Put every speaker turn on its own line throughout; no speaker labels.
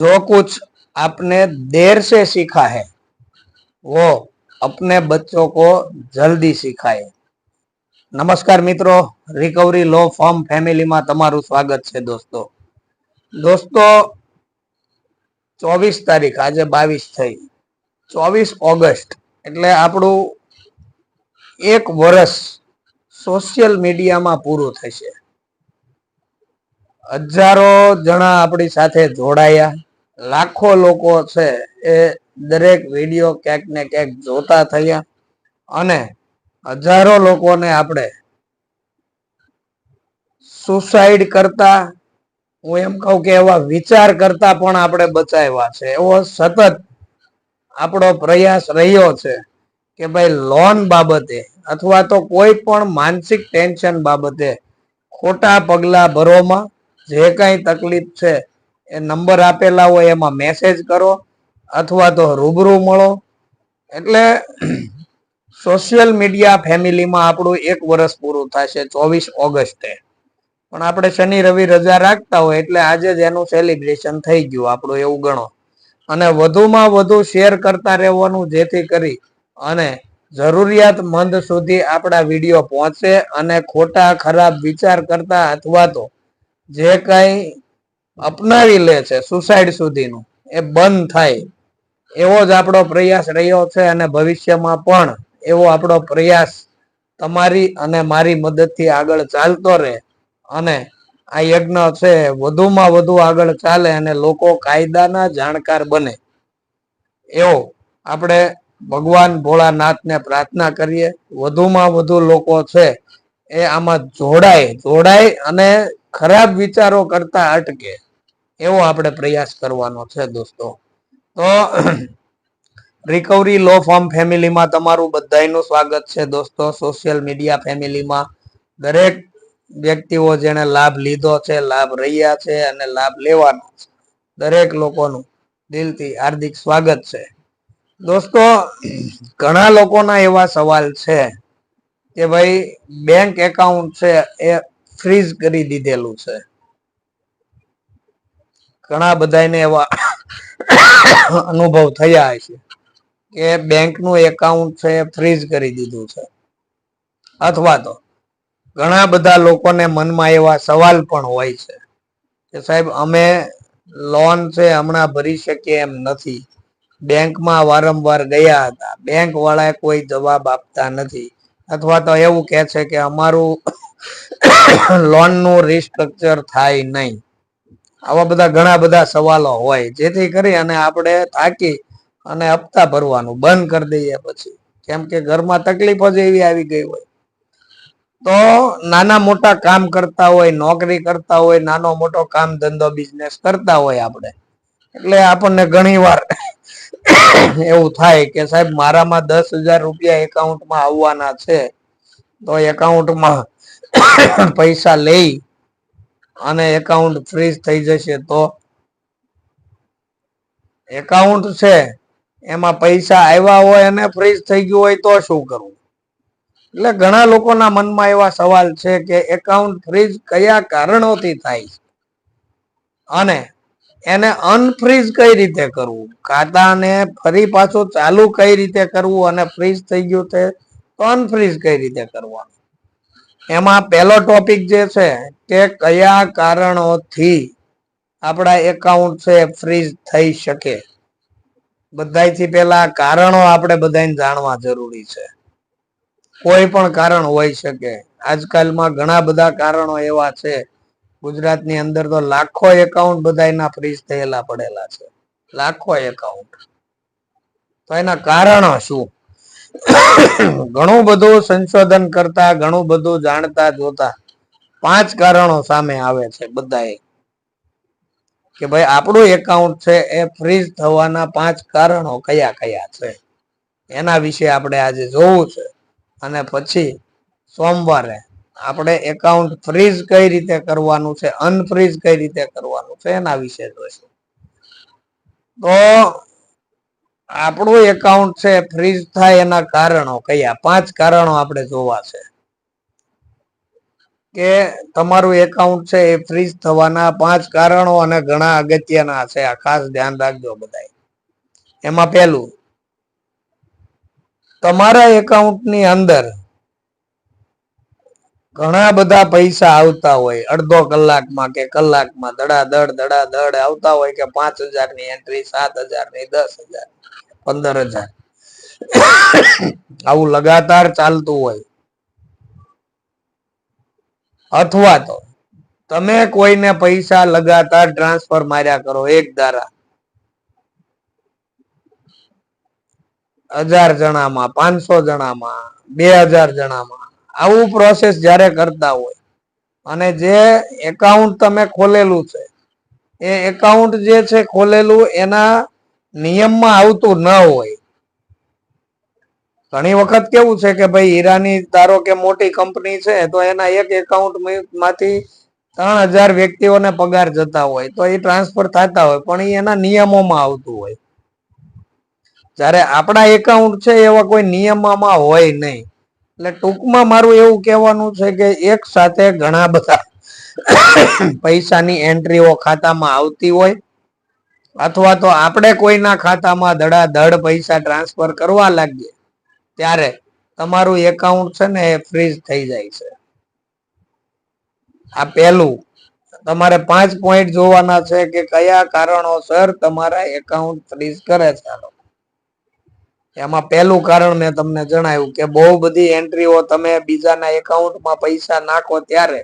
जो कुछ आपने देर से सीखा है वो अपने बच्चों को जल्दी सिखाए નમસ્કાર મિત્રો રિકવરી લો ફોર્મ ફેમિલીમાં તમારું સ્વાગત છે દોસ્તો દોસ્તો ચોવીસ તારીખ આજે બાવીસ થઈ ચોવીસ ઓગસ્ટ એટલે આપણું એક વર્ષ સોશિયલ મીડિયામાં પૂરું થશે હજારો જણા આપણી સાથે જોડાયા લાખો લોકો છે એ દરેક વીડિયો ક્યાંક ને ક્યાંક જોતા થયા અને હજારો લોકોને આપણે સુસાઇડ કરતા, હું એમ કહું કે એવા વિચાર કરતા પણ આપણે બચાવ્યા છે. એવો સતત આપણો પ્રયાસ રહ્યો છે કે ભાઈ લોન બાબતે અથવા તો કોઈ પણ માનસિક ટેન્શન બાબતે ખોટા પગલા ભરોમાં જે કઈ તકલીફ છે એ નંબર આપેલા હોય એમાં મેસેજ કરો અથવા તો રૂબરૂ મળો. એટલે સોશિયલ મીડિયા ફેમિલીમાં આપણું એક વર્ષ પૂરું થશે ચોવીસ ઓગસ્ટે. પણ આપણે શનિ, રવિ રજા રાખતા હોય એટલે આજે જ એનું સેલિબ્રેશન થઈ ગયું આપણું એવું ગણો. અને વધુમાં વધુ શેર કરતા રહેવાનું જેથી કરી અને જરૂરિયાતમંદ સુધી આપણા વીડિયો પહોંચે અને ખોટા ખરાબ વિચાર કરતા અથવા તો જે કઈ અપનાવી લે છે સુસાઇડ સુધીનું. એ બંધ થાય. એવો જ આપણો પ્રયાસ રહ્યો છે અને ભવિષ્યમાં પણ એવો આપણો પ્રયાસ તમારી અને મારી મદદથી આગળ ચાલતો રહે. અને આ યજ્ઞ છે વધુમાં વધુ આગળ ચાલે અને લોકો કાયદાના જાણકાર બને. એવો આપણે ભગવાન ભોળાનાથને પ્રાર્થના કરીએ. વધુમાં વધુ લોકો છે એ આમાં જોડાય. જોડાય અને ખરાબ વિચારો કરતા અટકે. એવો આપણે પ્રયાસ કરવાનો છે દોસ્તો. તો રિકવરી લો ફોર્મ ફેમિલીમાં તમારું બધાનું સ્વાગત છે દોસ્તો. સોશિયલ મીડિયા ફેમિલીમાં દરેક વ્યક્તિઓ જેણે લાભ લીધો છે, લાભ રહ્યા છે અને લાભ લેવાના છે. દરેક લોકોનું દિલથી હાર્દિક સ્વાગત છે. દોસ્તો, ઘણા લોકોના એવા સવાલ છે કે ભાઈ બેંક એકાઉન્ટ છે એ ફ્રીઝ કરી દીધેલું છે. ઘણા બધાને એવા અનુભવ થયા છે કે બેંકનું એકાઉન્ટ છે ફ્રીઝ કરી દીધું છે. અથવા તો ઘણા બધા લોકોને મનમાં એવા સવાલ પણ હોય છે કે સાહેબ, અમે લોન છે હમણાં ભરી શકીએ એમ નથી. બેંકમાં વારંવાર ગયા હતા. બેંક વાળા કોઈ જવાબ આપતા નથી. અથવા તો એવું કહે છે કે અમારું લોનનું રિસ્ટ્રક્ચર થાય નહીં. આવા બધા ઘણા બધા સવાલો હોય, જેથી કરી અને આપણે થાકી અને હપ્તા ભરવાનું બંધ કરી દઈએ પછી. કેમ કે ઘરમાં તકલીફો જ એવી આવી ગઈ હોય. તો નાના મોટા કામ કરતા હોય, નોકરી કરતા હોય, નાનો મોટો કામ ધંધો બિઝનેસ કરતા હોય આપણે. એટલે આપણને ઘણી વાર એવું થાય કે સાહેબ, મારામાં દસ હજાર રૂપિયા એકાઉન્ટમાં આવવાના છે, તો એકાઉન્ટમાં પૈસા લઈ અને એકાઉન્ટ ફ્રીઝ થઈ જશે તો? એકાઉન્ટ છે, એમાં પૈસા આવ્યા હોય અને ફ્રીઝ થઈ ગયું હોય તો શું કરવું? એટલે ઘણા લોકોના મનમાં એવા સવાલ છે કે એકાઉન્ટ ફ્રીઝ કયા કારણોથી થાય છે? અને એને અનફ્રીઝ કઈ રીતે કરવું? ખાતાને ફરી પાછું ચાલુ કઈ રીતે કરવું અને ફ્રીઝ થઈ ગયું છે તો અનફ્રીઝ કઈ રીતે કરવાનું? એમાં પહેલો ટોપિક જે છે કે કયા કારણોથી આપણા એકાઉન્ટ છે ફ્રીઝ થઈ શકે? બધાથી પહેલા કારણો આપણે બધાને જાણવા જરૂરી છે. કોઈ પણ કારણ હોઈ શકે. આજકાલમાં ઘણા બધા કારણો એવા છે. ગુજરાતની અંદર તો લાખો એકાઉન્ટ બધાના ફ્રીઝ થયેલા પડેલા છે. લાખો એકાઉન્ટ તો એના કારણો શું? ઘણું બધું સંશોધન કરતા, ઘણું બધું જાણતા, જોતા. પાંચ કારણો સામે આવે છે બધાએ કે ભાઈ, આપણું એકાઉન્ટ છે એ ફ્રીઝ થવાના પાંચ કારણો કયા કયા છે? એના વિશે આપણે આજે જોવું છે. અને પછી સોમવારે આપણે એકાઉન્ટ ફ્રીઝ કઈ રીતે કરવાનું છે અનફ્રીઝ કઈ રીતે કરવાનું છે એના વિશે જોઈશું. તો આપણું એકાઉન્ટ છે ફ્રીઝ થાય એના કારણો કયા? પાંચ કારણો આપણે જોવા છે. કે તમારું એકાઉન્ટ છે એ ફ્રીઝ થવાના પાંચ કારણો અને ઘણા અગત્યના છે. આ ખાસ ધ્યાન રાખજો બધા એમાં પહેલું, તમારા એકાઉન્ટની અંદર ઘણા બધા પૈસા આવતા હોય. અડધો કલાકમાં કે કલાકમાં, ધડાધડ ધડાધડ આવતા હોય કે પાંચ હજારની એન્ટ્રી સાત હજારની, દસ હજાર પંદર હજાર આવું લગાતાર ચાલતું હોય. અથવા તો તમે કોઈને પૈસા લગાતાર ટ્રાન્સફર માર્યા કરો એક ધારા હજાર જણામાં, પાંચસો જણામાં, બે હજાર જણામાં. આવું પ્રોસેસ જ્યારે કરતા હોય, અને જે એકાઉન્ટ તમે ખોલેલું છે, એ એકાઉન્ટ જે છે ખોલેલું એના નિયમમાં આવતું ન હોય. ઘણી વખત કેવું છે કે ભાઈ હીરાની ધારો કે મોટી કંપની છે, તો એના એક એકાઉન્ટમાંથી ત્રણ હજાર વ્યક્તિઓને પગાર જતા હોય, તો એ ટ્રાન્સફર થતા હોય, પણ એ એના નિયમોમાં આવતું હોય. જ્યારે આપણા એકાઉન્ટ છે, એવા કોઈ નિયમમાં હોય નહીં. એટલે ટૂંકમાં મારું એવું કહેવાનું છે કે એક સાથે ઘણા બધા પૈસાની એન્ટ્રીઓ ખાતામાં આવતી હોય અથવા તો આપણે કોઈના ખાતામાં ધડાધડ પૈસા ટ્રાન્સફર કરવા લાગીએ, ત્યારે તમારું એકાઉન્ટ છે ને એ ફ્રીઝ થઈ જાય છે. આ પહેલું. તમારે પાંચ પોઈન્ટ જોવાના છે કે કયા કારણોસર તમારા એકાઉન્ટ ફ્રીઝ કરે છે એમાં પહેલું કારણ મેં તમને જણાવ્યું કે બહુ બધી એન્ટ્રીઓ તમે બીજાના એકાઉન્ટમાં પૈસા નાખો ત્યારે,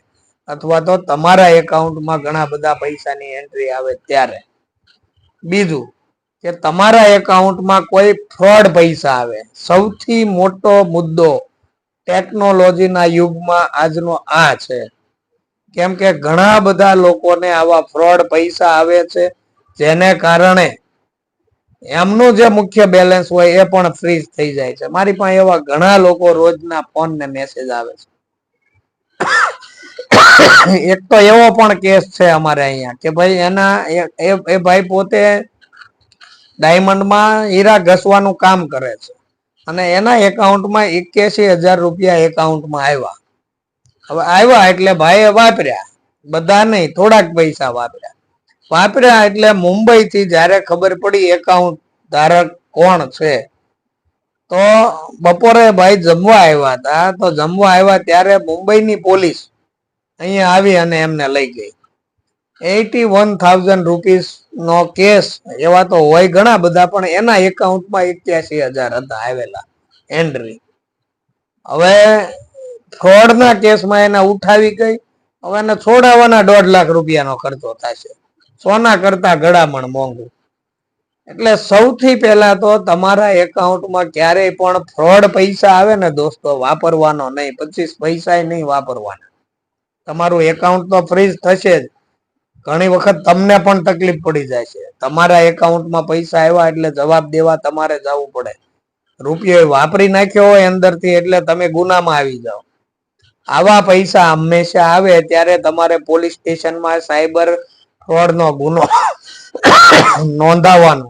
અથવા તો તમારા એકાઉન્ટમાં ઘણા બધા પૈસાની એન્ટ્રી આવે ત્યારે. બીજું કે તમારા એકાઉન્ટમાં કોઈ ફ્રોડ પૈસા આવે. સૌથી મોટો મુદ્દો ટેકનોલોજીના યુગમાં આજનો આ છે. કેમ કે ઘણા બધા લોકોને આવા ફ્રોડ પૈસા આવે છે, જેને કારણે એમનું જે મુખ્ય બેલેન્સ હોય એ પણ ફ્રીઝ થઈ જાય છે. મારી પાસે એવા ઘણા લોકો રોજના ફોન ને મેસેજ આવે છે. એક તો એવો પણ કેસ છે અમારે અહીંયા કે ભાઈ એના એ ભાઈ પોતે ડાયમંડમાં હીરા ઘસવાનું કામ કરે છે. અને એના એકાઉન્ટમાં એક્યાસી હજાર રૂપિયા એકાઉન્ટમાં આવ્યા હવે આવ્યા એટલે ભાઈએ વાપર્યા. બધા નહીં, થોડાક પૈસા વાપર્યા. વાપર્યા એટલે મુંબઈ થી જયારે ખબર પડી એકાઉન્ટ ધારક કોણ છે, તો બપોરે ભાઈ જમવા આવ્યા હતા. તો જમવા આવ્યા ત્યારે મુંબઈની પોલીસ અહીંયા આવી અને એમને લઈ ગઈ. એટી વન થાઉઝન્ડ રૂપીસ નો કેસ, એવા તો હોય ઘણા બધા, પણ એના એકાઉન્ટમાં એક્યાસી હજાર હતા આવેલા એન્ટ્રી હવે ફ્રોડના કેસમાં એને ઉઠાવી ગઈ. હવે એને છોડાવવાના દોઢ લાખ રૂપિયાનો ખર્ચો થશે. સોના કરતા ગળામણ મોંઘું. એટલે સૌથી પહેલા તો તમારા એકાઉન્ટમાં ક્યારેય પણ ફ્રોડ પૈસા આવે ને દોસ્તો, વાપરવાનો નહીં. પચીસ પૈસા નહીં વાપરવાના. તમારું એકાઉન્ટ તો ફ્રીઝ થશે જ. ઘણી વખત તમને પણ તકલીફ પડી જાય છે. તમારા એકાઉન્ટમાં પૈસા આવ્યા એટલે જવાબ દેવા તમારે જવું પડે. રૂપિયો વાપરી નાખ્યો હોય અંદરથી એટલે તમે ગુનામાં આવી જાઓ. આવા પૈસા હંમેશા આવે ત્યારે તમારે પોલીસ સ્ટેશનમાં સાયબર ફ્રોડનો ગુનો નોંધાવવાનો.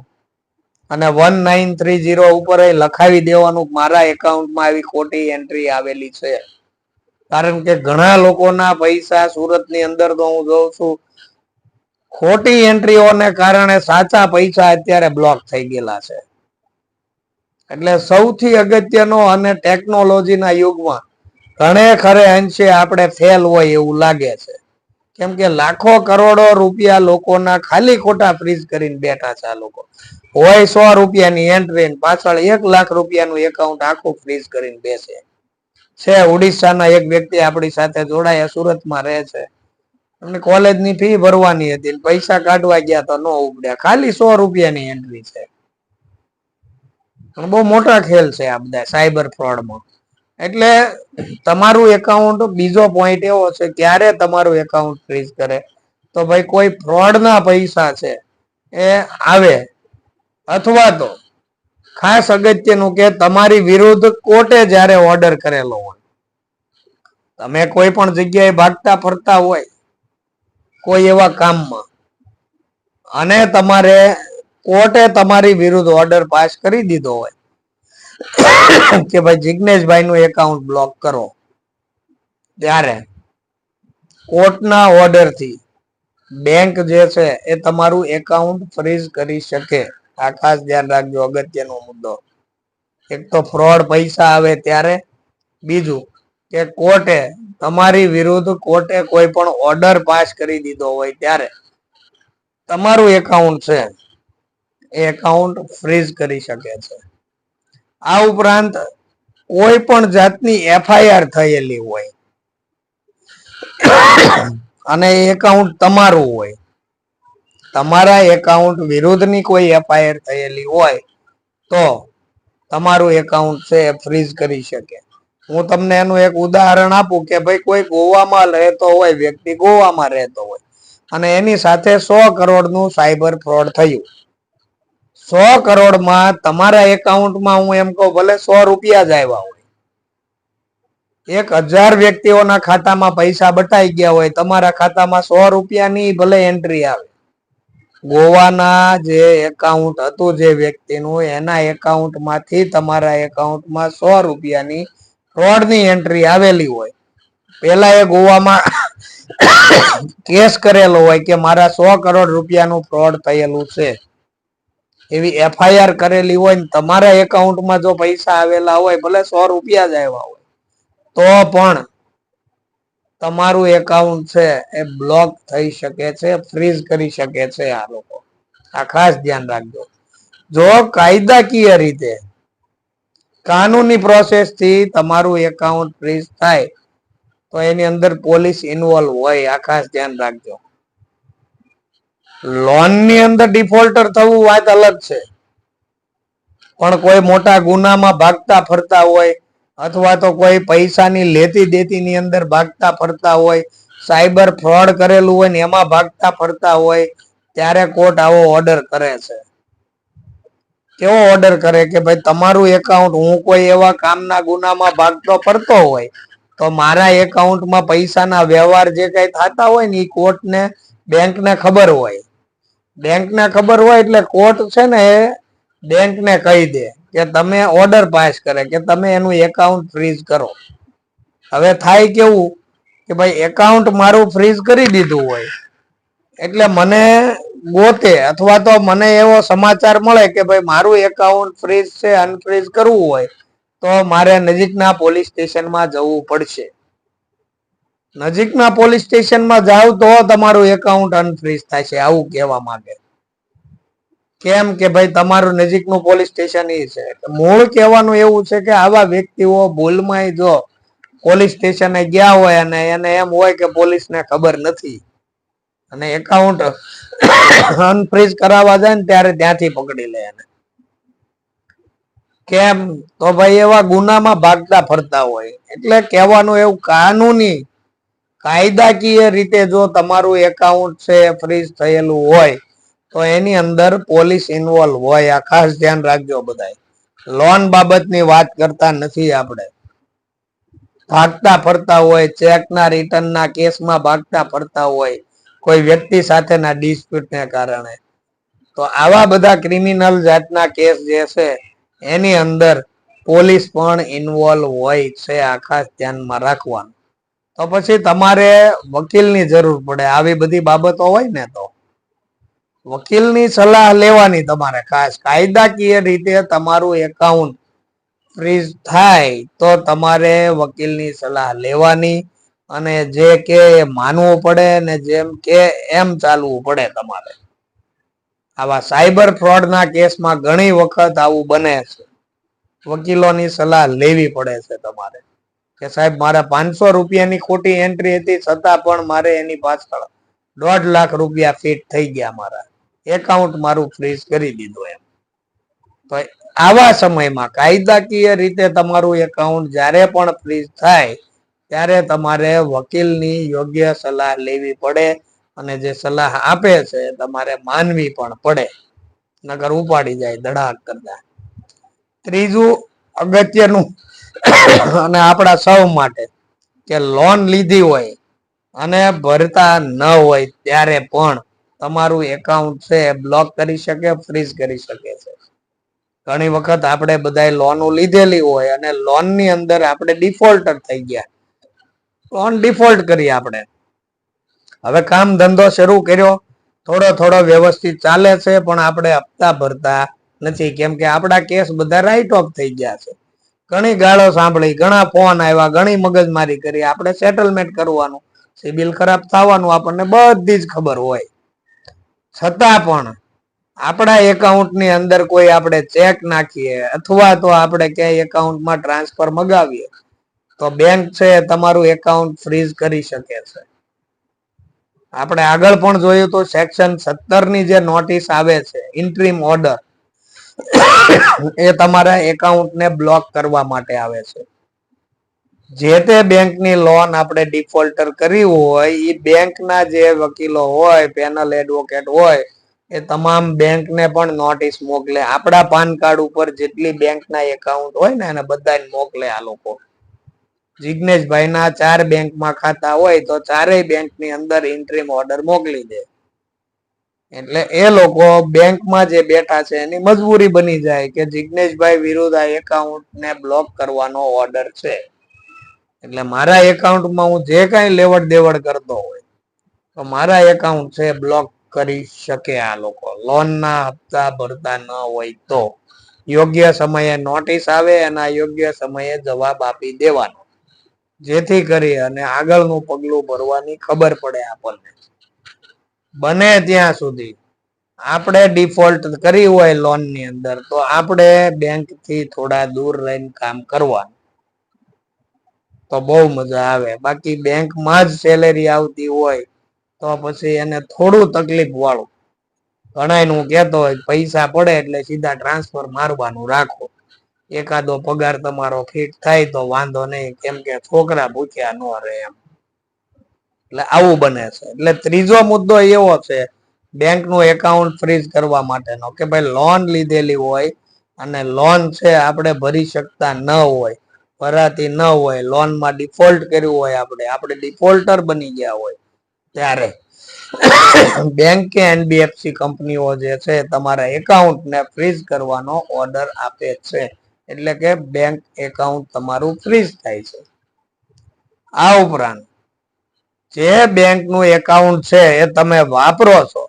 અને વન નાઇન થ્રી જીરો ઉપર લખાવી દેવાનું મારા એકાઉન્ટમાં આવી ખોટી એન્ટ્રી આવેલી છે. કારણ કે ઘણા લોકોના પૈસા સુરતની અંદર તો હું જોઉં છું, ખોટી એન્ટ્રીઓને કારણે સાચા પૈસા અત્યારે બ્લોક થઈ ગયેલા છે. એટલે સૌથી અગત્યનો અને ટેકનોલોજીના યુગમાં ઘણે ખરે અંશે આપણે ફેલ હોય એવું લાગે છે. કેમ કે લાખો કરોડો રૂપિયા લોકોના ખાલી ખોટા ફ્રીઝ કરીને બેઠા છે આ લોકો. હોય સો રૂપિયાની એન્ટ્રી પાછળ એક લાખ રૂપિયાનું એકાઉન્ટ આખું ફ્રીઝ કરીને બેસે. છે, ઓડિશાના એક વ્યક્તિ આપણી સાથે જોડાયા, સુરતમાં રહે છે. એમને કોલેજની ફી ભરવાની હતી પૈસા કાઢવા ગયા તો ન ઉપડ્યા. ખાલી સો રૂપિયાની એન્ટ્રી છે. બહુ મોટા ખેલ છે આ બધા સાયબર ફ્રોડમાં. એટલે તમારું એકાઉન્ટ બીજો પોઈન્ટ એવો છે, ક્યારે તમારું એકાઉન્ટ ફ્રીઝ કરે? તો ભાઈ કોઈ ફ્રોડના પૈસા છે, એ આવે. અથવા તો ખાસ અગત્યનું કે તમારી વિરુદ્ધ કોર્ટે જ્યારે ઓર્ડર કરેલો હોય, તમે કોઈ પણ જગ્યાએ ભાગતા ફરતા હોય, કોઈ એવા કામમાં, અને તમારે કોર્ટે તમારી વિરુદ્ધ ઓર્ડર પાસ કરી દીધો હોય, કે ભાઈ જિજ્ઞેશભાઈ નું એકાઉન્ટ બ્લોક કરો, ત્યારે કોર્ટના ઓર્ડરથી બેંક જે છે એ તમારું એકાઉન્ટ ફ્રીઝ કરી શકે. આ ખાસ ધ્યાન રાખજો અગત્યનો મુદ્દો. એક તો ફ્રોડ પૈસા આવે ત્યારે. બીજું કે કોર્ટે તમારી વિરુદ્ધ કોર્ટે કોઈ પણ ઓર્ડર પાસ કરી દીધો હોય ત્યારે તમારું એકાઉન્ટ છે એ એકાઉન્ટ ફ્રીઝ કરી શકે છે. આ ઉપરાંત કોઈ પણ જાતની એફઆઈઆર થયેલી હોય અને એકાઉન્ટ તમારું હોય. તમારા એકાઉન્ટ વિરુદ્ધની કોઈ એફઆઈઆર થયેલી હોય, તો તમારું એકાઉન્ટ છે એ ફ્રીઝ કરી શકે. હું તમને એનું એક ઉદાહરણ આપું કે ભાઈ કોઈ ગોવામાં રહેતો હોય, વ્યક્તિ ગોવામાં રહેતો હોય, અને એની સાથે સો કરોડનું સાયબર ફ્રોડ થયું. સો કરોડમાં તમારા એકાઉન્ટમાં હું એમ કહું, ભલે સો રૂપિયા જ આવ્યા હોય. એક હજાર વ્યક્તિઓના ખાતામાં પૈસા બટાઈ ગયા હોય, તમારા ખાતામાં સો રૂપિયાની ભલે એન્ટ્રી આવે. ગોવાના જે એકાઉન્ટ હતું જે વ્યક્તિનું, એના એકાઉન્ટમાંથી તમારા એકાઉન્ટમાં સો રૂપિયાની ફ્રોડની એન્ટ્રી આવેલી હોય. પેલા એ ગોવામાં કેસ કરેલો હોય કે મારા સો કરોડ રૂપિયાનું ફ્રોડ થયેલું છે. એવી એફઆઈઆર કરેલી હોય ને તમારા એકાઉન્ટમાં જો પૈસા આવેલા હોય, ભલે સો રૂપિયા જ આવ્યા હોય, તો પણ તમારું એકાઉન્ટ છે એ બ્લોક થઈ શકે છે ફ્રીઝ કરી શકે છે આ લોકો. આ ખાસ ધ્યાન રાખજો. જો કાયદાકીય રીતે કાનૂની પ્રોસેસથી તમારું એકાઉન્ટ ફ્રીઝ થાય, તો એની અંદર પોલીસ ઇન્વોલ્વ હોય, આ ખાસ ધ્યાન રાખજો. લોનની અંદર ડિફોલ્ટર થવું વાત અલગ છે. પણ કોઈ મોટા ગુનામાં ભાગતા ફરતા હોય અથવા તો કોઈ પૈસાની લેતી દેતી ની અંદર ભાગતા ફરતા હોય, સાયબર ફ્રોડ કરેલું હોય ને એમાં ભાગતા ફરતા હોય, ત્યારે કોર્ટ આવો ઓર્ડર કરે છે. કેવો ઓર્ડર કરે કે ભાઈ તમારું એકાઉન્ટ હું કોઈ એવા કામના ગુનામાં ભાગતો ફરતો હોય, તો મારા એકાઉન્ટમાં પૈસાના વ્યવહાર જે કઈ થતા હોય ને એ કોર્ટને બેંકને ખબર હોય. બેંકને ખબર હોય એટલે કોર્ટ છે ને એ બેંકને કહી દે. કે તમે ઓર્ડર પાસ કરે, કે તમે એનું એકાઉન્ટ ફ્રીઝ કરો. હવે થાય કેવું કે ભાઈ એકાઉન્ટ મારું ફ્રીઝ કરી દીધું હોય, એટલે મને ગોતે અથવા તો મને એવો સમાચાર મળે કે ભાઈ મારું એકાઉન્ટ ફ્રીઝ છે અનફ્રીઝ કરવું હોય, તો મારે નજીકના પોલીસ સ્ટેશનમાં જવું પડશે. નજીકના પોલીસ સ્ટેશનમાં જાવ તો તમારું એકાઉન્ટ અનફ્રીઝ છે, આવું કહેવા માંગે. કેમ કે ભાઈ તમારું નજીકનું પોલીસ સ્ટેશન એ છે. મૂળ કહેવાનું એવું છે કે આવા વ્યક્તિઓ ભૂલમાં જો પોલીસ સ્ટેશને ગયા હોય અને એને એમ હોય કે પોલીસને ખબર નથી અને એકાઉન્ટ અનફ્રીઝ કરાવવા જાય ને ત્યારે ત્યાંથી પકડી લે એને. કેમ? તો ભાઈ એવા ગુનામાં ભાગતા ફરતા હોય. એટલે કહેવાનું એવું કાનૂની, કાયદાકીય રીતે જો તમારું એકાઉન્ટ છે ફ્રીઝ થયેલું હોય તો એની અંદર પોલીસ ઇન્વોલ્વ હોય. આ ખાસ ધ્યાન રાખજો બધાય. લોન બાબતની વાત કરતા નથી આપણે. ભાગતા ફરતા હોય, ચેકના, રિટર્નના કેસમાં ભાગતા ફરતા હોય, કોઈ વ્યક્તિ સાથેના ડિસ્પ્યુટને કારણે. તો આવા બધા ક્રિમિનલ જાતના કેસ જે છે, એની અંદર પોલીસ પણ ઇન્વોલ્વ હોય છે. આ ખાસ ધ્યાનમાં રાખવાનું. તો પછી તમારે વકીલની જરૂર પડે. આવી બધી બાબતો હોય ને તો. વકીલની સલાહ લેવાની તમારે. ખાસ કાયદાકીય રીતે તમારું એકાઉન્ટ ફ્રીઝ થાય તો તમારે વકીલની સલાહ લેવાની અને જે કે માનવું પડે ને જેમ કે એમ ચાલવું પડે તમારે. આવા સાયબર ફ્રોડના કેસમાં ઘણી વખત આવું બને છે. વકીલોની સલાહ લેવી પડે છે તમારે. કે સાહેબ, મારે પાંચસો રૂપિયાની ખોટી એન્ટ્રી હતી, છતાં પણ મારે એની પાછળ દોઢ લાખ રૂપિયા ફીટ થઈ ગયા મારા. એકાઉન્ટ મારું ફ્રીઝ કરી દીધું એમ. તો આવા સમયમાં કાયદાકીય રીતે તમારું એકાઉન્ટ જ્યારે પણ ફ્રીઝ થાય, ત્યારે તમારે વકીલની યોગ્ય સલાહ લેવી પડે અને જે સલાહ આપે છે તમારે માનવી પણ પડે નગર ઉપાડી જાય, ધડાક કરતા ત્રીજું, અગત્યનું અને આપણા સૌ માટે કે લોન લીધી હોય અને ભરતા ન હોય ત્યારે પણ તમારું એકાઉન્ટ છે બ્લોક કરી શકે ફ્રીઝ કરી શકે છે. ઘણી વખત આપણે બધા લોનો લીધેલી હોય અને લોનની અંદર આપણે ડિફોલ્ટર થઈ ગયા. લોન ડિફોલ્ટ કરી આપણે. હવે કામ ધંધો શરૂ કર્યો. થોડો થોડો વ્યવસ્થિત ચાલે છે, પણ આપણે હપ્તા ભરતા નથી. કેમ કે આપણા કેસ બધા રાઈટ ઓફ થઈ ગયા છે. ઘણી ગાળો સાંભળી, ઘણા ફોન આવ્યા, ઘણી મગજમારી કરી. આપણે સેટલમેન્ટ કરવાનું સિબિલ ખરાબ થવાનું આપણને બધી જ ખબર હોય. છતાં પણ આપણા એકાઉન્ટની અંદર કોઈ આપણે ચેક નાખીએ અથવા તો આપણે ક્યાંય એકાઉન્ટમાં ટ્રાન્સફર મગાવીએ, તો બેંક છે તમારું એકાઉન્ટ ફ્રીઝ કરી શકે છે. આપણે આગળ પણ જોયું તો સેક્શન સત્તરની જે નોટિસ આવે છે, ઇન્ટ્રીમ ઓર્ડર, એ તમારા એકાઉન્ટને બ્લોક કરવા માટે આવે છે. જે તે બેંકની લોન આપણે ડિફોલ્ટર કરી હોય એ બેંકના જે વકીલો હોય પેનલ એડવોકેટ હોય, એ તમામ બેંકને પણ નોટિસ મોકલે. આપણા પાન કાર્ડ ઉપર જેટલી બેંકના એકાઉન્ટ હોય ને, એને બધાને મોકલે આ લોકો. જિજ્ઞેશભાઈના ચાર બેંકમાં ખાતા હોય, તો ચારેય બેંકની અંદર ઇન્ટ્રીમ ઓર્ડર મોકલી દે. એટલે એ લોકો બેંકમાં જે બેઠા છે, એની મજબૂરી બની જાય કે જિગ્નેશભાઈ વિરુદ્ધ આ એકાઉન્ટને બ્લોક કરવાનો ઓર્ડર છે. એટલે મારા એકાઉન્ટમાં હું જે કાંઈ લેવડ દેવડ કરતો હોય, તો મારા એકાઉન્ટ છે બ્લોક કરી શકે આ લોકો. લોનના હપ્તા ભરતા ન હોય તો. યોગ્ય સમયે નોટિસ આવે અને આ યોગ્ય સમયે જવાબ આપી દેવાનો. જેથી કરી અને આગળનું પગલું ભરવાની ખબર પડે આપણને. બને ત્યાં સુધી. આપણે ડિફોલ્ટ કરી હોય લોનની અંદર, તો આપણે બેંકથી થોડા દૂર રહીને કામ કરવાનું. તો બહુ મજા આવે. બાકી બેંકમાં જ સેલેરી આવતી હોય તો પછી એને થોડું તકલીફ વાળું. ઘણાય હું કહેતો હોય પૈસા પડે એટલે સીધા ટ્રાન્સફર મારવાનું રાખો. એકાદો પગાર તમારો ફિટ થાય તો વાંધો નહીં. કેમ કે છોકરા ભૂખ્યા ન રહે એમ. એટલે આવું બને છે. એટલે ત્રીજો મુદ્દો એવો છે બેંકનું એકાઉન્ટ ફ્રીઝ કરવા માટેનો કે ભાઈ લોન લીધેલી હોય અને લોન છે આપણે ભરી શકતા ન હોય. ભરાતી ન હોય, લોનમાં ડિફોલ્ટ કર્યું હોય આપણે આપણે ડિફોલ્ટર બની ગયા હોય ત્યારે. બેંક કે એનબીએફસી કંપનીઓ જે છે, તમારા એકાઉન્ટને ફ્રીઝ કરવાનો ઓર્ડર આપે છે. એટલે કે બેંક એકાઉન્ટ તમારું ફ્રીઝ થાય છે. આ ઉપરાંત, જે બેંકનું એકાઉન્ટ છે એ તમે વાપરો છો,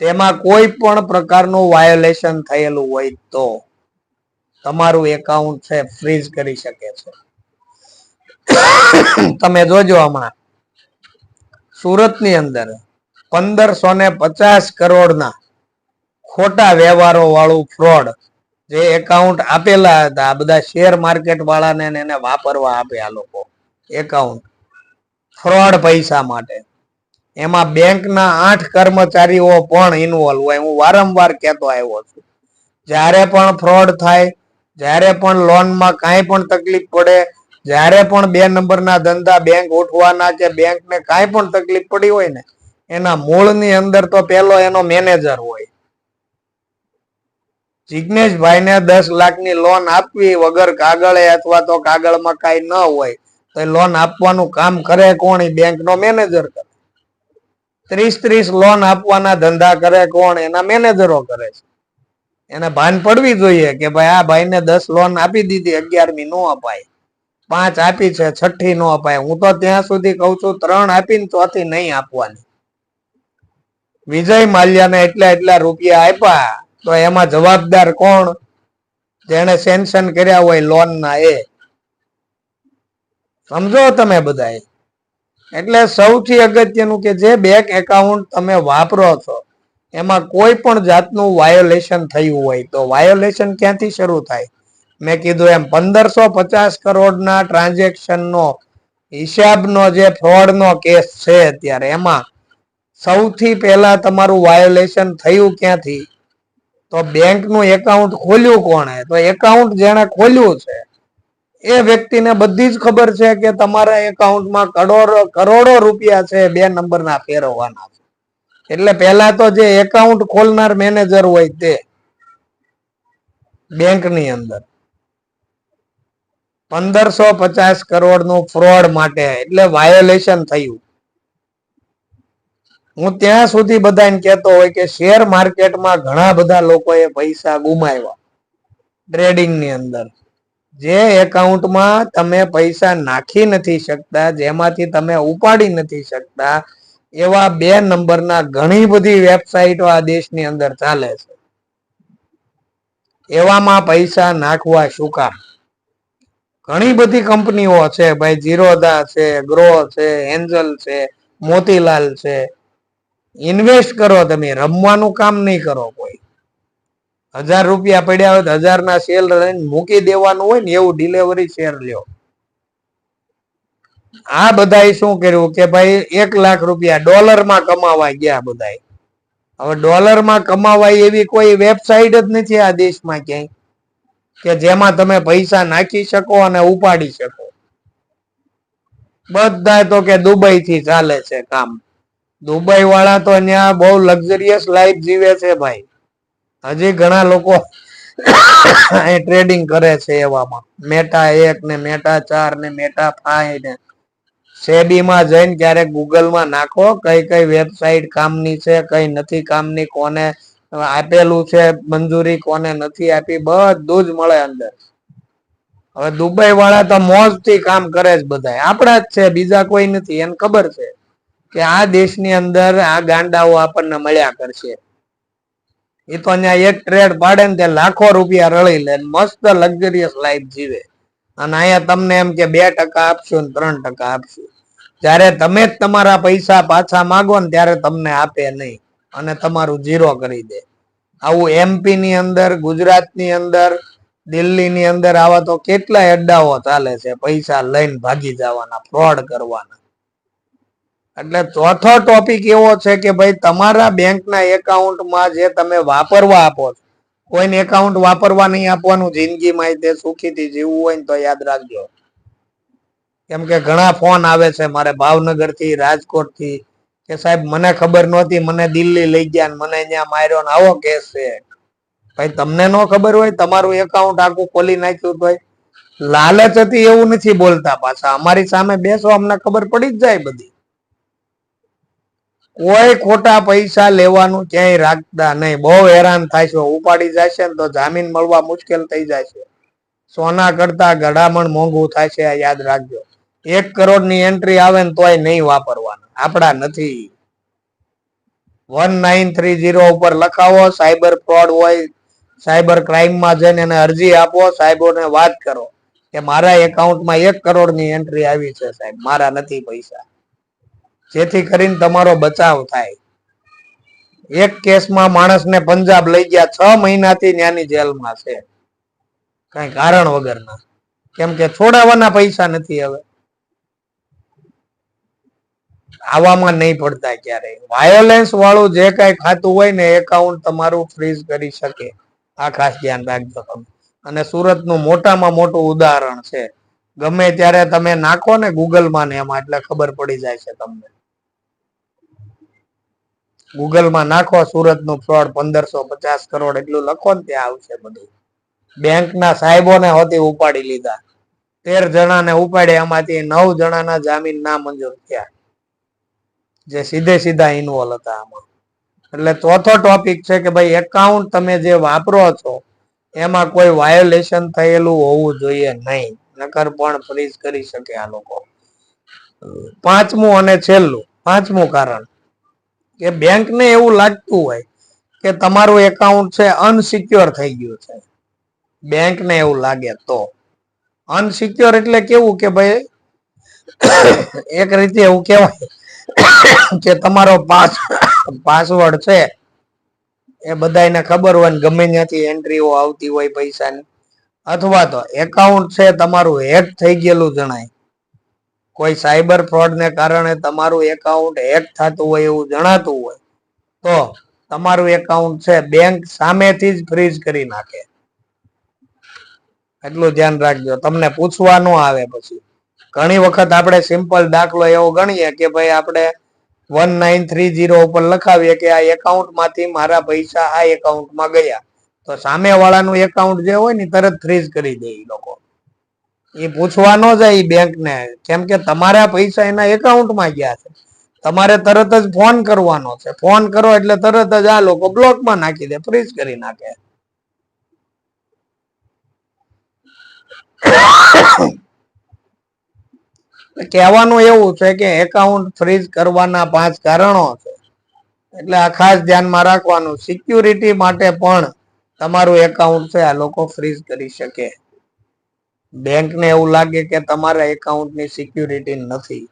તેમાં કોઈ પણ પ્રકારનું વાયોલેશન થયેલું હોય તો તમારું એકાઉન્ટ છે ફ્રીઝ કરી શકે છે. તમે જોજો હમણાં. સુરતની અંદર પંદરસો ને પચાસ કરોડના ખોટા વ્યવહારો વાળું ફ્રોડ જે એકાઉન્ટ આપેલા હતા, આ બધા શેર માર્કેટ વાળાને એને વાપરવા આપે આ લોકો એકાઉન્ટ ફ્રોડ પૈસા માટે. એમાં બેંકના આઠ કર્મચારીઓ પણ ઇન્વોલ્વ હોય. હું વારંવાર કહેતો આવ્યો છું. જ્યારે પણ ફ્રોડ થાય જ્યારે પણ લોનમાં કાંઈ પણ તકલીફ પડે, જ્યારે પણ બે નંબરના ધંધા બેંક ઉઠવાના કે બેંકને કાંઈ પણ તકલીફ પડી હોય ને, એના મૂળની અંદર તો પેલો એનો મેનેજર હોય. જિગ્નેશભાઈને દસ લાખની લોન આપવી વગર કાગળે અથવા તો કાગળમાં કાંઈ ન હોય, તો લોન આપવાનું કામ કરે કોણ? એ બેંકનો મેનેજર કરે. ત્રીસ ત્રીસ લોન આપવાના ધંધા કરે કોણ? એના મેનેજરો કરે છે. એને ભાન પડવી જોઈએ કે ભાઈ આ ભાઈને દસ લોન આપી દીધી, અગિયારમી નો અપાય. પાંચ આપી છે, છઠ્ઠી નો અપાય. હું તો ત્યાં સુધી કઉ છું, ત્રણ આપીને ચોથી નહીં આપવાની. વિજય માલ્યાને એટલા એટલા રૂપિયા આપ્યા, તો એમાં જવાબદાર કોણ? જેને સેન્શન કર્યા હોય લોન ના એ. સમજો તમે બધાએ. એટલે સૌથી અગત્યનું કે જે બેંક એકાઉન્ટ તમે વાપરો છો એમાં કોઈ પણ જાતનું વાયોલેશન થયું હોય તો વાયોલેશન ક્યાંથી શરૂ થાય? મેં કીધું એમ, પંદરસો પચાસ કરોડના ટ્રાન્ઝેક્શનનો હિસાબનો જે ફ્રોડનો કેસ છે અત્યારે, એમાં સૌથી પહેલા તમારું વાયોલેશન થયું ક્યાંથી? તો બેંકનું એકાઉન્ટ ખોલ્યું કોણે? તો એકાઉન્ટ જેણે ખોલ્યું છે, એ વ્યક્તિને બધી જ ખબર છે કે તમારા એકાઉન્ટમાં કરોડો કરોડો રૂપિયા છે બે નંબરના ફેરવવાના. એટલે પહેલા તો જે એકાઉન્ટ ખોલનાર મેનેજર હોય તે બેંકની અંદર પંદરસો પચાસ કરોડનું ફ્રોડ માટે એટલે વાયોલેશન થયું. હું ત્યાં સુધી બધાને કહેતો હોય કે શેર માર્કેટમાં ઘણા બધા લોકોએ પૈસા ગુમાવ્યા ટ્રેડિંગની અંદર. જે એકાઉન્ટમાં તમે પૈસા નાખી નથી શકતા, જેમાંથી તમે ઉપાડી નથી શકતા એવા બે નંબરના ઘણી બધી વેબસાઇટો આ દેશની અંદર ચાલે છે. એવામાં પૈસા નાખવા શું કામ? ઘણી બધી કંપનીઓ છે ભાઈ જીરોધા છે ગ્રો છે એન્જલ છે મોતીલાલ છે. ઇન્વેસ્ટ કરો તમે, રમવાનું કામ નહીં કરો કોઈ. હજાર રૂપિયા પડ્યા હોય તો હજારના શેર મૂકી દેવાનું હોય ને, એવું ડિલિવરી શેર લ્યો. આ બધાએ શું કર્યું કે ભાઈ એક લાખ રૂપિયા ડોલરમાં કમાવા ગયા બધાએ. હવે ડોલરમાં કમાવાય એવી કોઈ વેબસાઇટ જ નથી આ દેશમાં ક્યાંય. કે જેમાં તમે પૈસા નાખી શકો અને ઉપાડી શકો. બધા તો કે દુબઈ થી ચાલે છે કામ. દુબઈ વાળા તો ત્યાં બહુ લક્ઝરિયસ લાઈફ જીવે છે ભાઈ. હજી ઘણા લોકો ટ્રેડિંગ કરે છે એવામાં. મેટા એક ને મેટા ચાર ને મેટા ફાઈવ ને. સેબીમાં જઈને ક્યારેક ગૂગલમાં નાખો, કઈ કઈ વેબસાઇટ કામની છે, કઈ નથી કામની, કોને આપેલું છે, મંજૂરી કોને નથી આપી, બધું જ મળે અંદર. હવે દુબઈ વાળા તો મોજથી કામ કરે જ બધા આપણા જ છે, બીજા કોઈ નથી. એને ખબર છે કે આ દેશની અંદર આ ગાંડાઓ આપણને મળ્યા કરશે. એ તો અહીંયા એક ટ્રેડ પાડે ને તે લાખો રૂપિયા રળી લે મસ્ત લક્ઝરિયસ લાઈફ જીવે. અને અહીંયા તમને એમ કે બે ટકા આપશું ને ત્રણ ટકા આપશું. જ્યારે તમે જ તમારા પૈસા પાછા માગો ને ત્યારે તમને આપે નહીં. અને તમારું જીરો કરી દે. આવું એમપી ની અંદર ગુજરાતની અંદર દિલ્હી ની અંદર આવા તો કેટલા અડ્ડાઓ ચાલે છે પૈસા લઈને ભાગી જવાના ફ્રોડ કરવાના. એટલે ચોથો ટોપિક એવો છે કે ભાઈ તમારા બેંકના એકાઉન્ટમાં જે તમે વાપરવા આપો છો, કોઈને એકાઉન્ટ વાપરવા નહીં આપવાનું, જિંદગીમાં તે સુખીથી જીવવું હોય ને તો યાદ રાખજો. કેમ કે ઘણા ફોન આવે છે મારે ભાવનગરથી રાજકોટથી કે સાહેબ મને ખબર નહોતી, મને દિલ્હી લઈ ગયા ને મને અહીંયા માર્યો ને આવો કેસ છે. ભાઈ, તમને ન ખબર હોય, તમારું એકાઉન્ટ આખું ખોલી નાખ્યું હોય લાલચ હતી એવું નથી બોલતા પાછા. અમારી સામે બેસો, અમને ખબર પડી જ જાય બધી. કોઈ ખોટા પૈસા લેવાનું ક્યાંય રાખતા નહીં. બહુ હેરાન થાય છે. ઉપાડી જશે ને તો જામીન મળવા મુશ્કેલ થઈ જાય છે. સોના કરતા ગડામણ મોંઘું થાય છે યાદ રાખજો. એક કરોડની એન્ટ્રી આવે ને તોય નહીં વાપરવાના. આપણા નથી. વન નાઇન થ્રી જીરો ઉપર લખાવો, સાયબર ફ્રોડ હોય, સાયબર ક્રાઇમમાં જઈને એને અરજી આપો, સાહેબોને વાત કરો કે મારા એકાઉન્ટમાં એક કરોડની એન્ટ્રી આવી છે સાહેબ, મારા નથી પૈસા. જેથી કરીને તમારો બચાવ થાય. એક કેસમાં માણસને પંજાબ લઈ ગયા, છ મહિનાથી ત્યાંની જેલમાં છે. કઈ કારણ વગરના. કેમ કે છોડાવવાના પૈસા નથી હવે. આવામાં નહીં પડતા ક્યારેય. વાયોલેન્સ વાળું જે કઈ ખાતું હોય ને એકાઉન્ટ તમારું ફ્રીઝ કરી શકે. આ ખાસ ધ્યાન રાખજો તમે. અને સુરતનું મોટામાં મોટું ઉદાહરણ છે. ગમે ત્યારે તમે નાખો ને ગૂગલમાં ને એમાં, એટલે ખબર પડી જાય છે તમને. ગૂગલમાં નાખો, સુરતનું ફ્રોડ પંદરસો પચાસ કરોડ એટલું લખો ને ત્યાં આવશે બધું. બેંકના સાહેબોને હોતી ઉપાડી લીધા. તેર જણાને ઉપાડે એમાંથી નવ જણાના જામીન ના મંજૂર થયા. જે સીધે સીધા ઇન્વોલ્વ હતા આમાં. એટલે ચોથો ટોપિક છે કે ભાઈ એકાઉન્ટ તમે જે વાપરો છો, એમાં કોઈ વાયોલેશન થયેલું હોવું જોઈએ નહીં. નકર પણ ફ્રીઝ કરી શકે આ લોકો. પાંચમું અને છેલ્લું, પાંચમું કારણ કે બેંકને એવું લાગતું હોય કે તમારું એકાઉન્ટ છે અનસિક્યોર થઈ ગયું છે. બેંકને એવું લાગે તો. અનસિક્યોર એટલે કેવું કે ભાઈ, એક રીતે એવું કહેવાય કે તમારો પાસ પાસવર્ડ છે, એ બધાને ખબર હોય ગમે ત્યાંથી એન્ટ્રીઓ આવતી હોય પૈસાની. અથવા તો એકાઉન્ટ છે તમારું હેક થઈ ગયેલું જણાય. કોઈ સાયબર ફ્રોડ ને કારણે તમારું એકાઉન્ટ હેક થતું હોય એવું જણાતું હોય, તો તમારું એકાઉન્ટ છે બેંક સામેથી જ ફ્રીઝ કરી નાખે. એટલું ધ્યાન રાખજો. તમને પૂછવા ન આવે પછી. ઘણી વખત આપણે સિમ્પલ દાખલો એવો ગણીએ કે ભાઈ આપણે વન નાઇન થ્રી જીરો ઉપર લખાવીએ કે આ એકાઉન્ટમાંથી મારા પૈસા આ એકાઉન્ટમાં ગયા. તો સામે વાળાનું એકાઉન્ટ જે હોય ને તરત ફ્રીઝ કરી દે એ લોકો. એ પૂછવા ન જાય બેંક ને. કેમ કે તમારા પૈસા એના એકાઉન્ટમાં ગયા છે. તમારે તરત જ ફોન કરવાનો છે. ફોન કરો એટલે તરત જ આ લોકો બ્લોકમાં નાખી દે ફ્રીઝ કરી નાખે. કહેવાનું એવું છે કે એકાઉન્ટ ફ્રીઝ કરવાના પાંચ કારણો છે. એટલે આ ખાસ ધ્યાનમાં રાખવાનું. સિક્યુરિટી માટે પણ તમારું એકાઉન્ટ છે, આ લોકો ફ્રીઝ કરી શકે. બેંકને એવું લાગે કે તમારા એકાઉન્ટની સિક્યુરિટી નથી.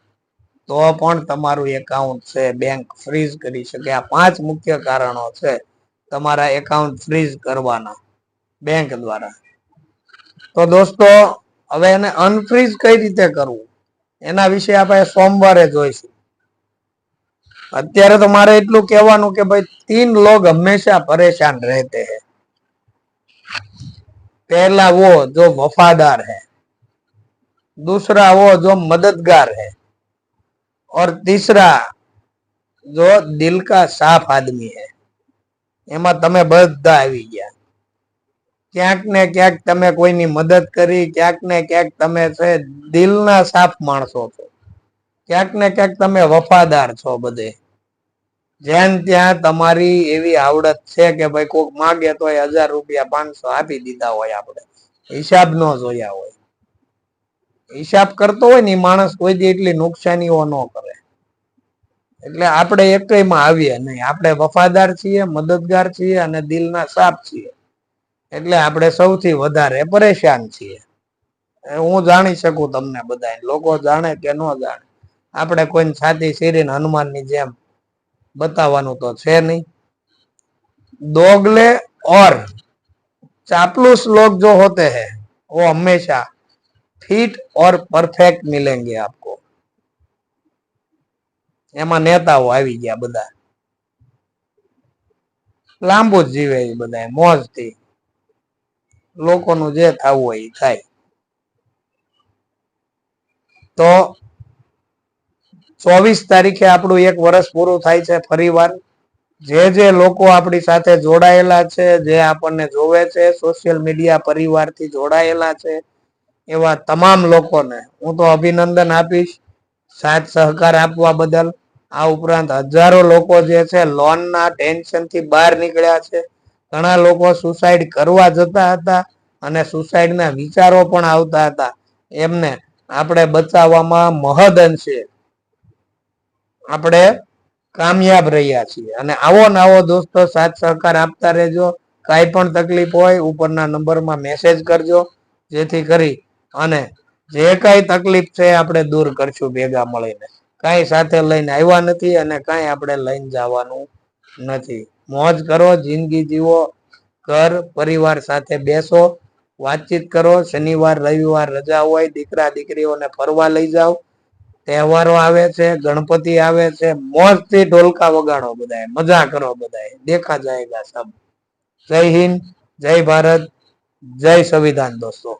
તો પણ તમારું એકાઉન્ટ છે, બેંક ફ્રીઝ કરી શકે. આ પાંચ મુખ્ય કારણો છે તમારા એકાઉન્ટ ફ્રીઝ કરવાના બેંક દ્વારા. તો દોસ્તો, હવે એને અનફ્રીઝ કઈ રીતે કરવું? એના વિશે આપણે સોમવારે જોઈશું અત્યારે તો મારે એટલું કહેવાનું કે ભાઈ તીન લોગ હંમેશા પરેશાન રહેતે हैं पहला वो जो वफादार है दूसरा वो जो मददगार है और तीसरा जो दिल का साफ आदमी है એમાં તમે બધા આવી ગયા ક્યાંક ને ક્યાંક તમે કોઈની મદદ કરી, ક્યાંક ને ક્યાંક તમે છે દિલના સાફ માણસો છો. ક્યાંક ને ક્યાંક તમે વફાદાર છો બધે. જેમ ત્યાં તમારી એવી આવડત છે કે ભાઈ કોઈક માગે તો હજાર રૂપિયા પાંચસો આપી દીધા હોય આપણે. હિસાબ ન જોયા હોય. હિસાબ કરતો હોય ને માણસ કોઈ દી એટલી નુકસાનીઓ ન કરે. એટલે આપણે એકમાં આવીએ નહીં. આપણે વફાદાર છીએ, મદદગાર છીએ અને દિલના સાફ છીએ. એટલે આપણે સૌથી વધારે પરેશાન છીએ. હું જાણી શકું તમને બધા લોકો જાણે કે ન જાણે. આપણે કોઈને છાતી સીરીને હનુમાનની જેમ બતાવવાનું તો છે નહીં. દોગલે ઓર चापलूस लोग જો હોતે હે वो हमेशा ફિટ ઓર પરફેક્ટ मिलेंगे આપકો. એમાં નેતાઓ આવી ગયા બધા. લાંબુ જ જીવે એ બધા મોજથી. લોકોનું જે થવું હોય થાય. તો ચોવીસ તારીખે આપણું એક વર્ષ પૂરું થાય છે ફરીવાર. જે જે લોકો આપણી સાથે જોડાયેલા છે, જે આપણને જોવે છે સોશિયલ મીડિયા પરિવારથી જોડાયેલા છે, એવા તમામ લોકોને હું તો અભિનંદન આપીશ. સાથ સહકાર આપવા બદલ. આ ઉપરાંત હજારો લોકો જે છે લોનના ટેન્શનથી બહાર નીકળ્યા છે. ઘણા લોકો સુસાઇડ કરવા જતા હતા અને સુસાઇડના વિચારો પણ આવતા હતા. એમને આપણે બચાવવામાં મહદ અંશે આપણે કામયાબ રહ્યા છીએ. અને આવો ને દોસ્તો સાથ સહકાર આપતા રહેજો. કાંઈ પણ તકલીફ હોય ઉપરના નંબરમાં મેસેજ કરજો. જેથી કરી અને જે કાંઈ તકલીફ છે આપણે દૂર કરશું ભેગા મળીને. કાંઈ સાથે લઈને આવ્યા નથી અને કાંઈ આપણે લઈને જવાનું નથી. મોજ કરો, જિંદગી જીવો, ઘર, પરિવાર સાથે બેસો, વાતચીત કરો, શનિવાર, રવિવાર રજા હોય, દીકરા, દીકરીઓને ફરવા લઈ જાઓ, તહેવારો આવે છે, ગણપતિ આવે છે, મોજથી ઢોલકા વગાડો બધાય, મજા કરો બધાય, દેખા જાયગા સબ. જય હિન્દ, જય ભારત, જય સંવિધાન દોસ્તો.